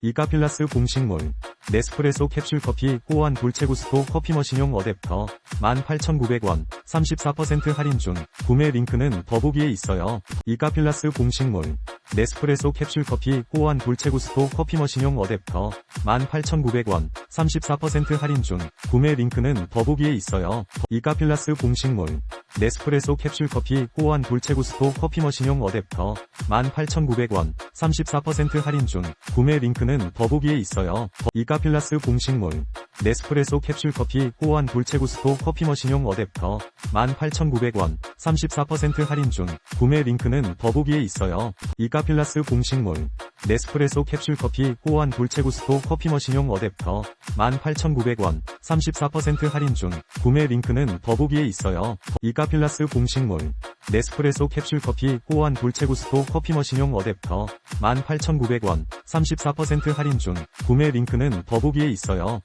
이카필라스 공식몰 네스프레소 캡슐 커피 호환 돌체구스토 커피 머신용 어댑터 18,900원 34% 할인 중 구매 링크는 더보기에 있어요. 이카필라스 공식몰 네스프레소 캡슐 커피 호환 돌체구스토 커피 머신용 어댑터 18,900원 34% 할인 중 구매 링크는 더보기에 있어요. 이카필라스 공식몰 네스프레소 캡슐 커피 호환 돌체구스토 커피 머신용 어댑터 18,900원 34% 할인 중 구매 링크는 더보기에 있어요. 이카필라스 공식몰 네스프레소 캡슐 커피 호환 돌체구스토 커피 머신용 어댑터 18,900원 34% 할인 중 구매 링크는 더보기에 있어요. 이카필라스 공식몰 네스프레소 캡슐 커피 호환 돌체 구스토 커피 머신용 어댑터 18,900원 34% 할인 중 구매 링크는 더보기에 있어요. 이카필라스 공식몰 네스프레소 캡슐 커피 호환 돌체 구스토 커피 머신용 어댑터 18,900원 34% 할인 중 구매 링크는 더보기에 있어요.